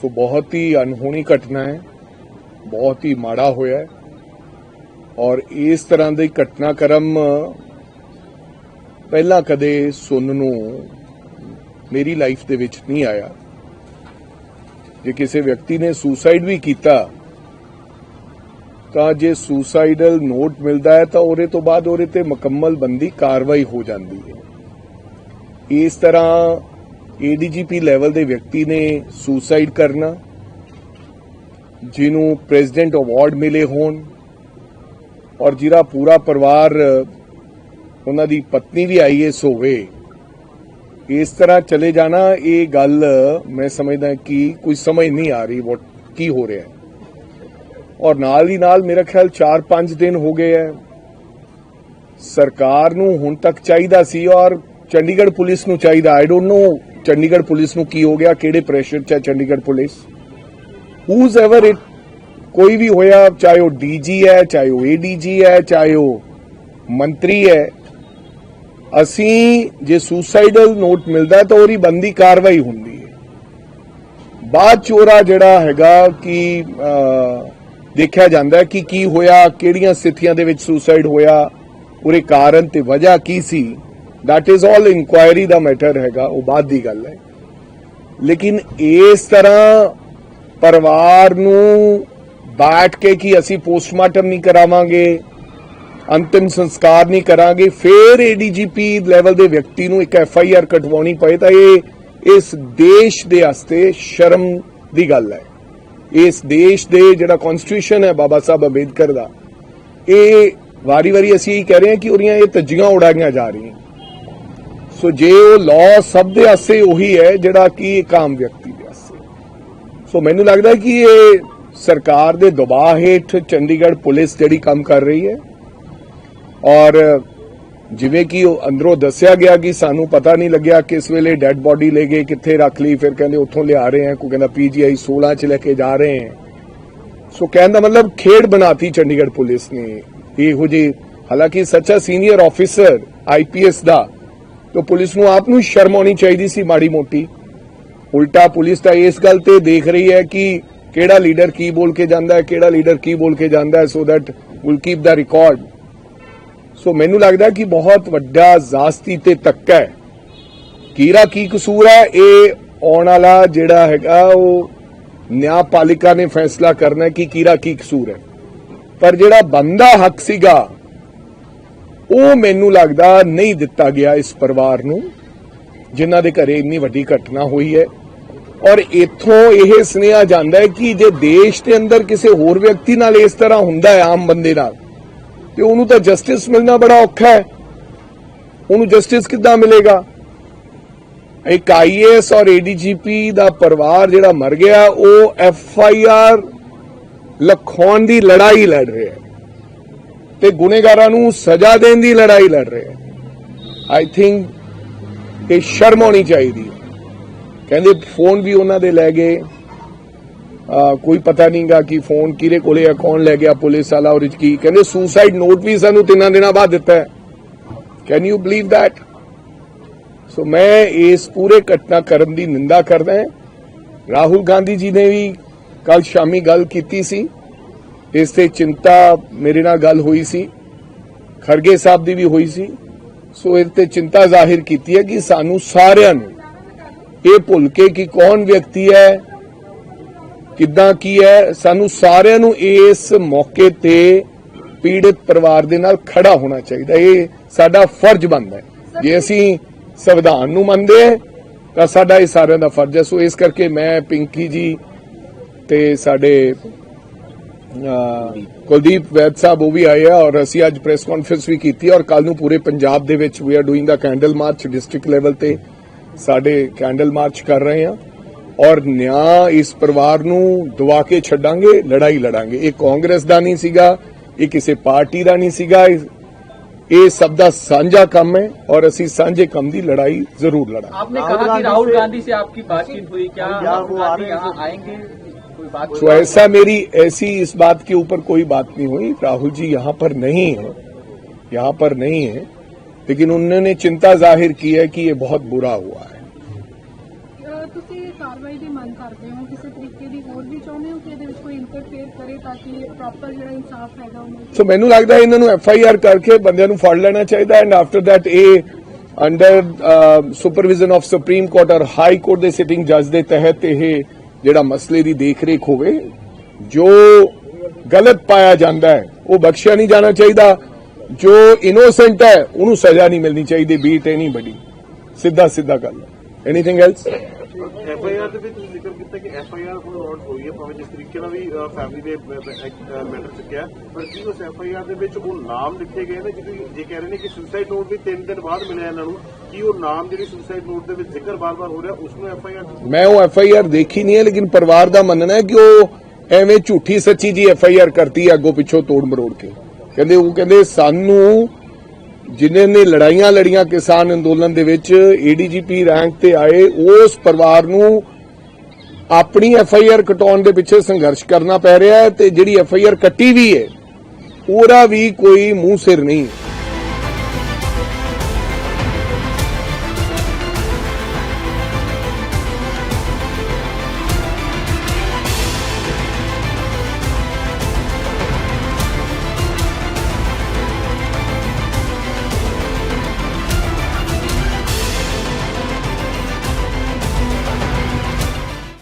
ਸੋ ਬਹੁਤ ਹੀ ਅਨਹੋਣੀ ਘਟਨਾ ਹੈ, ਬਹੁਤ ਹੀ ਮਾੜਾ ਹੋਇਆ ਹੈ ਔਰ ਇਸ ਤਰ੍ਹਾਂ ਦੇ ਘਟਨਾਕ੍ਰਮ ਪਹਿਲਾਂ ਕਦੇ ਸੁਣਨ ਨੂੰ ਮੇਰੀ ਲਾਈਫ ਦੇ ਵਿੱਚ ਨਹੀਂ ਆਇਆ। ਜੇ ਕਿਸੇ ਵਿਅਕਤੀ ਨੇ ਸੁਸਾਈਡ ਵੀ ਕੀਤਾ, ਤਾਂ ਜੇ ਸੁਸਾਈਡਲ ਨੋਟ ਮਿਲਦਾ ਹੈ, ਤਾਂ ਉਹਦੇ ਤੋਂ ਬਾਅਦ ਉਹਦੇ ਤੇ ਮੁਕੰਮਲ ਬੰਦੀ ਕਾਰਵਾਈ ਹੋ ਜਾਂਦੀ ਹੈ। ਇਸ ਤਰ੍ਹਾਂ ਏਡੀਜੀਪੀ ਲੈਵਲ ਦੇ ਵਿਅਕਤੀ ਨੇ ਸੁਸਾਈਡ ਕਰਨਾ, ਜਿਹਨੂੰ ਪ੍ਰੈਜ਼ੀਡੈਂਟ ਅਵਾਰਡ ਮਿਲੇ ਹੋਣ ਔਰ ਜਿਹੜਾ ਪੂਰਾ ਪਰਿਵਾਰ, ਉਹਨਾਂ ਦੀ ਪਤਨੀ ਵੀ ਆਈਐਸ ਹੋਵੇ। ਇਸ ਤਰ੍ਹਾਂ ਚਲੇ ਜਾਣਾ, ਇਹ ਗੱਲ ਮੈਂ ਸਮਝਦਾ ਕਿ ਕੋਈ ਸਮਝ ਨਹੀਂ ਆ ਰਹੀ what ਕੀ ਹੋ ਰਿਹਾ ਹੈ। ਔਰ ਨਾਲ ਹੀ ਨਾਲ ਮੇਰਾ ਖਿਆਲ 4-5 ਦਿਨ ਹੋ ਗਏ ਹੈ। ਸਰਕਾਰ ਨੂੰ ਹੁਣ ਤੱਕ ਚਾਹੀਦਾ ਸੀ ਔਰ ਚੰਡੀਗੜ੍ਹ ਪੁਲਿਸ ਨੂੰ ਚਾਹੀਦਾ I don't know Chandigarh police ਨੂੰ ਕੀ ਹੋ ਗਿਆ? ਕਿਹੜੇ ਪ੍ਰੈਸ਼ਰ 'ਚ ਹੈ Chandigarh police? Whose ever it ਕੋਈ ਵੀ ਹੋਇਆ, ਚਾਹੇ ਉਹ ਡੀਜੀ ਹੈ, ਚਾਹੇ ਉਹ ਏਡੀਜੀ ਹੈ, ਚਾਹੇ ਉਹ ਮੰਤਰੀ ਹੈ, ਅਸੀਂ ਜੇ ਸੁਸਾਈਡਲ ਨੋਟ ਮਿਲਦਾ ਤਾਂ ਉਹਦੀ ਬੰਦੀ ਕਾਰਵਾਈ ਹੁੰਦੀ ਹੈ। ਬਾਅਦ ਚੋਰਾ ਜਿਹੜਾ ਹੈਗਾ ਕਿ ਦੇਖਿਆ ਜਾਂਦਾ ਕਿ ਕੀ ਹੋਇਆ, ਕਿਹੜੀਆਂ ਸਥਿਤੀਆਂ ਦੇ ਵਿੱਚ ਸੁਸਾਈਡ ਹੋਇਆ, ਉਹਦੇ ਕਾਰਨ ਤੇ ਵਜ੍ਹਾ ਕੀ ਸੀ। That ਇਜ਼ ਆਲ ਇਨਕੁਆਇਰੀ ਦਾ ਮੈਟਰ ਹੈਗਾ, ਉਹ ਬਾਅਦ ਦੀ ਗੱਲ ਹੈ। ਲੇਕਿਨ ਇਸ ਤਰ੍ਹਾਂ ਪਰਿਵਾਰ ਨੂੰ ਬੈਠ ਕੇ ਕਿ ਅਸੀਂ ਪੋਸਟਮਾਰਟਮ ਨਹੀਂ ਕਰਾਵਾਂਗੇ, ਅੰਤਿਮ ਸੰਸਕਾਰ ਨਹੀਂ ਕਰਾਂਗੇ, ਫਿਰ ਏਡੀਜੀਪੀ ਲੈਵਲ ਦੇ ਵਿਅਕਤੀ ਨੂੰ ਇੱਕ ਐਫ ਆਈ ਆਰ ਕਟਵਾਉਣੀ ਪਏ ਤਾਂ ਇਹ, ਇਸ ਦੇਸ਼ ਦੇ ਵਾਸਤੇ ਸ਼ਰਮ ਦੀ ਗੱਲ ਹੈ। ਇਸ ਦੇਸ਼ ਦੇ ਜਿਹੜਾ ਕਨਸਟੀਟਿਊਸ਼ਨ ਹੈ ਬਾਬਾ ਸਾਹਿਬ ਅੰਬੇਦਕਰ ਦਾ, ਇਹ ਵਾਰੀ-ਵਾਰੀ ਅਸੀਂ ਇਹ ਕਹਿ ਰਹੇ ਹਾਂ ਕਿ ਉਹਦੀਆਂ ਇਹ ਤੱਜੀਆਂ ਉਡਾਈਆਂ ਜਾ ਰਹੀਆਂ। ਸੋ ਜੇ ਉਹ ਲਾਅ ਸਭ ਦੇ ਆਸੇ ਉਹੀ ਹੈ, ਜਿਹੜਾ ਕਿ ਇੱਕ ਆਮ ਵਿਅਕਤੀ ਦੇ ਵਾਸਤੇ ਸੋ ਮੈਨੂੰ ਲੱਗਦਾ ਕਿ ਇਹ ਸਰਕਾਰ ਦੇ ਦਬਾਅ ਹੇਠ ਚੰਡੀਗੜ੍ਹ ਪੁਲਿਸ ਜਿਹੜੀ ਕੰਮ ਕਰ ਰਹੀ ਹੈ। ਔਰ ਜਿਵੇਂ ਕਿ ਉਹ ਅੰਦਰੋਂ ਦੱਸਿਆ ਗਿਆ ਕਿ ਸਾਨੂੰ ਪਤਾ ਨਹੀਂ ਲੱਗਿਆ ਕਿਸ ਵੇਲੇ ਡੈੱਡ ਬੋਡੀ ਲੈ ਗਏ, ਕਿੱਥੇ ਰੱਖ ਲਈ, ਫਿਰ ਕਹਿੰਦੇ ਉੱਥੋਂ ਲਿਆ ਰਹੇ ਹਾਂ, ਕੋਈ ਕਹਿੰਦਾ ਪੀਜੀਆਈ 16 ਚ ਲੈ ਕੇ ਜਾ ਰਹੇ ਹਾਂ। ਸੋ ਕਹਿਣ ਦਾ ਮਤਲਬ ਖੇਡ ਬਣਾਤੀ ਚੰਡੀਗੜ੍ਹ ਪੁਲਿਸ ਨੇ। ਇਹੋ ਜੀ ਹਾਲਾਂਕਿ ਸੱਚਾ ਸੀਨੀਅਰ ਆਫੀਸਰ ਆਈਪੀਐਸ ਦਾ ਤਾਂ ਪੁਲਿਸ ਨੂੰ ਆਪ ਨੂੰ ਸ਼ਰਮ ਆਉਣੀ ਚਾਹੀਦੀ ਸੀ ਮਾੜੀ ਮੋਟੀ। ਉਲਟਾ ਪੁਲਿਸ ਤਾਂ ਇਸ ਗੱਲ ਤੇ ਦੇਖ ਰਹੀ ਹੈ ਕਿ ਕਿਹੜਾ ਲੀਡਰ ਕੀ ਬੋਲ ਕੇ ਜਾਂਦਾ ਹੈ, ਕਿਹੜਾ ਲੀਡਰ ਕੀ ਬੋਲ ਕੇ ਜਾਂਦਾ ਹੈ so that will keep the record so ਮੈਨੂੰ ਲੱਗਦਾ ਕਿ ਬਹੁਤ ਵੱਡਾ ਜ਼ਾਸਤੀ ਤੇ ਤੱਕਾ ਹੈ। ਕੀਰਾ ਕੀ ਕਸੂਰ ਹੈ? ਇਹ ਆਉਣ ਵਾਲਾ ਜਿਹੜਾ ਹੈਗਾ, ਉਹ ਨਿਆਂਪਾਲਿਕਾ ਨੇ ਫੈਸਲਾ ਕਰਨਾ ਕਿ ਕੀਰਾ ਕੀ ਕਸੂਰ ਹੈ। ਪਰ ਜਿਹੜਾ ਬੰਦਾ ਹੱਕ ਸੀਗਾ ਉਹ ਮੈਨੂੰ ਲੱਗਦਾ ਨਹੀਂ ਦਿੱਤਾ ਗਿਆ ਇਸ ਪਰਿਵਾਰ ਨੂੰ, ਜਿਨ੍ਹਾਂ ਦੇ ਘਰੇ ਇੰਨੀ ਵੱਡੀ ਘਟਨਾ ਹੋਈ ਹੈ। ਔਰ ਇਥੋਂ ਇਹ ਸੁਨੇਹਾ ਜਾਂਦਾ ਹੈ ਕਿ ਜੇ ਦੇਸ਼ ਦੇ ਅੰਦਰ ਕਿਸੇ ਹੋਰ ਵਿਅਕਤੀ ਨਾਲ ਇਸ ਤਰ੍ਹਾਂ ਹੁੰਦਾ ਹੈ ਆਮ ਬੰਦੇ ਨਾਲ, ਤੇ ਉਹਨੂੰ ਤਾਂ ਜਸਟਿਸ ਮਿਲਣਾ ਬੜਾ ਔਖਾ ਹੈ। ਉਹਨੂੰ ਜਸਟਿਸ ਕਿੱਦਾਂ ਮਿਲੇਗਾ? ਇੱਕ ਆਈਏਐਸ ਔਰ ਏਡੀਜੀਪੀ ਦਾ ਪਰਿਵਾਰ ਜਿਹੜਾ ਮਰ ਗਿਆ, ਉਹ ਐਫ ਆਈ ਆਰ ਲਖਾਉਣ ਦੀ ਲੜਾਈ ਲੜ ਰਿਹਾ ਹੈ। ਤੇ ਗੁਨੇਗਾਰਾਂ ਨੂੰ ਸਜ਼ਾ ਦੇਣ ਦੀ ਲੜਾਈ ਲੜ ਰਹੇ ਹੈ ਆਈ ਥਿੰਕ ਇਹ ਸ਼ਰਮ ਆਉਣੀ ਚਾਹੀਦੀ ਹੈ। ਕਹਿੰਦੇ ਫੋਨ ਵੀ ਉਹਨਾਂ ਦੇ ਲੈ ਗਏ। ਕੋਈ ਪਤਾ ਨਹੀਂਗਾ ਕਿ ਫੋਨ ਕਿਹਦੇ ਕੋਲੇ ਆ, ਕੌਣ ਲੈ ਗਿਆ, ਪੁਲਿਸ ਵਾਲਾ ਔਰ 'ਚ ਕੀ। ਕਹਿੰਦੇ ਸੁਸਾਈਡ ਨੋਟ ਵੀ ਸਾਨੂੰ ਤਿੰਨਾਂ ਦਿਨਾਂ ਬਾਅਦ ਦਿੱਤਾ can you believe that so ਮੈਂ ਇਸ ਪੂਰੇ ਘਟਨਾ ਘਟਨਾਕ੍ਰਮ ਦੀ ਨਿੰਦਾ ਕਰਦਾ ਹਾਂ। ਰਾਹੁਲ ਗਾਂਧੀ ਜੀ ਨੇ ਵੀ ਕੱਲ ਸ਼ਾਮੀ ਗੱਲ ਕੀਤੀ ਸੀ। ਇਸ ਤੇ ਚਿੰਤਾ ਮੇਰੇ ਨਾਲ ਗੱਲ ਹੋਈ ਸੀ ਖਰਗੇ ਸਾਹਿਬ ਦੀ ਵੀ ਹੋਈ ਸੀ ਸੋ ਇਹ ਤੇ ਚਿੰਤਾ ਜ਼ਾਹਿਰ ਕੀਤੀ ਹੈ ਕਿ ਸਾਨੂੰ ਸਾਰਿਆਂ ਨੂੰ ਇਹ ਭੁੱਲ ਕੇ ਕਿ ਕੌਣ ਵਿਅਕਤੀ ਹੈ ਕਿੱਦਾਂ ਕੀ ਹੈ ਸਾਨੂੰ ਸਾਰਿਆਂ ਨੂੰ ਇਸ ਮੌਕੇ ਤੇ ਪੀੜਿਤ ਪਰਿਵਾਰ ਦੇ ਨਾਲ ਖੜਾ ਹੋਣਾ ਚਾਹੀਦਾ ਇਹ ਸਾਡਾ ਫਰਜ਼ ਬਣਦਾ ਹੈ। ਜੇ ਅਸੀਂ ਸੰਵਿਧਾਨ ਨੂੰ ਮੰਨਦੇ ਹਾਂ ਤਾਂ ਸਾਡਾ ਇਹ ਸਾਰਿਆਂ ਦਾ ਫਰਜ਼ ਹੈ। ਸੋ ਇਸ ਕਰਕੇ ਮੈਂ ਪਿੰਕੀ ਜੀ ਤੇ ਸਾਡੇ ਕੁਲਦੀਪ ਵੈਦ ਸਾਹਿਬ ਉਹ ਵੀ ਆਏ ਆ ਔਰ ਅਸੀਂ ਅੱਜ ਪ੍ਰੈਸ ਕਾਨਫਰੰਸ ਵੀ ਕੀਤੀ ਔਰ ਕੱਲ ਨੂੰ ਪੂਰੇ ਪੰਜਾਬ ਦੇ ਵਿੱਚ we are doing the candle march district level ਤੇ ਸਾਡੇ ਕੈਂਡਲ ਮਾਰਚ ਕਰ ਰਹੇ ਆ ਔਰ ਨਿਆਂ ਇਸ ਪਰਿਵਾਰ ਨੂੰ ਦਵਾ ਕੇ ਛੱਡਾਂਗੇ ਲੜਾਈ ਲੜਾਂਗੇ ਇਹ ਕਾਂਗਰਸ ਦਾ ਨਹੀਂ ਸੀਗਾ ਇਹ ਕਿਸੇ ਪਾਰਟੀ ਦਾ ਨਹੀਂ ਸੀਗਾ ਇਹ ਇਹ ਸਭ ਦਾ ਸਾਂਝਾ ਕੰਮ ਹੈ ਔਰ ਅਸੀਂ ਸਾਂਝੇ ਕੰਮ ਦੀ ਲੜਾਈ ਜ਼ਰੂਰ ਲੜਾਂਗੇ आपने राहुल कहा कि गांधी राहुल से- गांधी से आपकी बातचीत हुई क्या पंजाब राहुल वो आ गांधी रहे हैं। यहाँ आएंगे कोई बात तो ऐसा मेरी ऐसी इस बात के ऊपर कोई बात नहीं हुई राहुल जी यहाँ पर नहीं है यहाँ पर नहीं है लेकिन उन्होंने चिंता जाहिर की है कि ये बहुत बुरा हुआ है ਅਹ ਤੁਸੀਂ ਕਾਰਵਾਈ ਦੀ ਮੰਗ ਕਰਦੇ ਹੋ ਹੋ ਕਿਸੇ ਤਰੀਕੇ ਦੀ ਹੋਰ ਵੀ ਚਾਹੁੰਦੇ ਹੋ ਕਿ ਇਹਦੇ ਵਿੱਚ ਕੋਈ ਇੰਟਰਫੇਅਰ ਕਰੇ ਤਾਂ ਕਿ ਪ੍ਰੋਪਰ ਜਿਹੜਾ ਇਨਸਾਫ ਹੈਗਾ ਉਹ ਮਿਲ ਸੋ ਮੈਨੂੰ ਲੱਗਦਾ ਹੈ ਇਹਨਾਂ ਨੂੰ ਐਫ ਆਈ ਆਰ ਕਰਕੇ ਬੰਦਿਆਂ ਨੂੰ ਫੜ ਲੈਣਾ ਚਾਹੀਦਾ ਐਂਡ ਆਫਟਰ ਦੈਟ ਇਹ under supervision of Supreme Court ਔਰ ਹਾਈ ਕੋਰਟ ਦੇ ਸਿਟਿੰਗ ਜੱਜ ਦੇ ਤਹਿਤ ਇਹ ਜਿਹੜਾ ਮਸਲੇ ਦੀ ਦੇਖਰੇਖ ਹੋਵੇ, ਜੋ ਗਲਤ ਪਾਇਆ ਜਾਂਦਾ ਹੈ, ਉਹ ਬਖਸ਼ਿਆ ਨਹੀਂ ਜਾਣਾ ਚਾਹੀਦਾ। ਜੋ ਇਨੋਸੈਂਟ ਹੈ, ਉਹਨੂੰ ਸਜ਼ਾ ਨਹੀਂ ਮਿਲਣੀ ਚਾਹੀਦੀ, ਬੀਟ ਇਹ ਐਨੀ ਬੜੀ ਸਿੱਧਾ ਸਿੱਧਾ ਗੱਲ anything else F I R ਦੇ ਵਿੱਚ ਤੁਸੀਂ ਜ਼ਿਕਰ ਕੀਤਾ ਕਿ ਐਫ ਆਈ ਆਰ ਹੁਣ ਨੋਟ ਹੋਈ ਹੈ, ਭਾਵੇਂ ਜਿਸ ਤਰੀਕੇ ਨਾਲ ਵੀ ਫੈਮਿਲੀ ਦੇ ਮੈਟਰ ਚੁੱਕਿਆ ਪਰ ਕੀ ਉਸ ਐਫ ਆਈ ਆਰ ਦੇ ਵਿੱਚ ਉਹ ਨਾਮ ਲਿਖੇ ਗਏ ਨੇ? ਜਿਹਦੀ ਜੇ ਕਹਿ ਰਹੇ ਨੇ ਕਿ ਸੁਸਾਈਡ ਨੋਟ ਵੀ 3 ਦਿਨ ਬਾਅਦ ਮਿਲਿਆ ਇਹਨਾਂ ਨੂੰ। ਕੀ ਉਹ ਨਾਮ ਜਿਹੜੀ ਸੁਸਾਈਡ ਨੋਟ ਦੇ ਵਿੱਚ ਜ਼ਿਕਰ ਬਾਰ-ਬਾਰ ਹੋ ਰਿਹਾ ਉਸ ਨੂੰ ਐਫ ਆਈ ਆਰ ਮੈਂ ਉਹ ਐਫ ਆਈ ਆਰ ਦੇਖੀ ਨਹੀਂ ਹੈ, ਲੇਕਿਨ ਪਰਿਵਾਰ ਦਾ ਮੰਨਣਾ ਹੈ ਕਿ ਉਹ ਐਵੇਂ ਝੂਠੀ ਸੱਚੀ ਜੀ ਐਫ ਆਈ ਆਰ ਕਰਤੀ ਹੈ ਅੱਗੋਂ ਪਿੱਛੋਂ ਤੋੜ ਮਰੋੜ ਕੇ। ਕਹਿੰਦੇ ਉਹ ਕਹਿੰਦੇ ਸਾਨੂੰ ਜਿਨ੍ਹਾਂ ਨੇ ਲੜਾਈਆਂ ਲੜੀਆਂ ਕਿਸਾਨ ਅੰਦੋਲਨ ਦੇ ਵਿੱਚ ਏਡੀਜੀਪੀ ਰੈਂਕ ਤੇ ਆਏ, ਉਸ ਪਰਿਵਾਰ ਨੂੰ ਆਪਣੀ ਐਫ ਆਈ ਆਰ ਕਟਾਉਣ ਦੇ ਪਿੱਛੇ ਸੰਘਰਸ਼ ਕਰਨਾ ਪੈ ਰਿਹਾ ਹੈ ਤੇ ਜਿਹੜੀ ਐਫ ਆਈ ਆਰ ਕੱਟੀ ਵੀ ਹੈ, ਉਹਦਾ ਵੀ ਕੋਈ ਮੂੰਹ ਸਿਰ ਨਹੀਂ। ਹੈ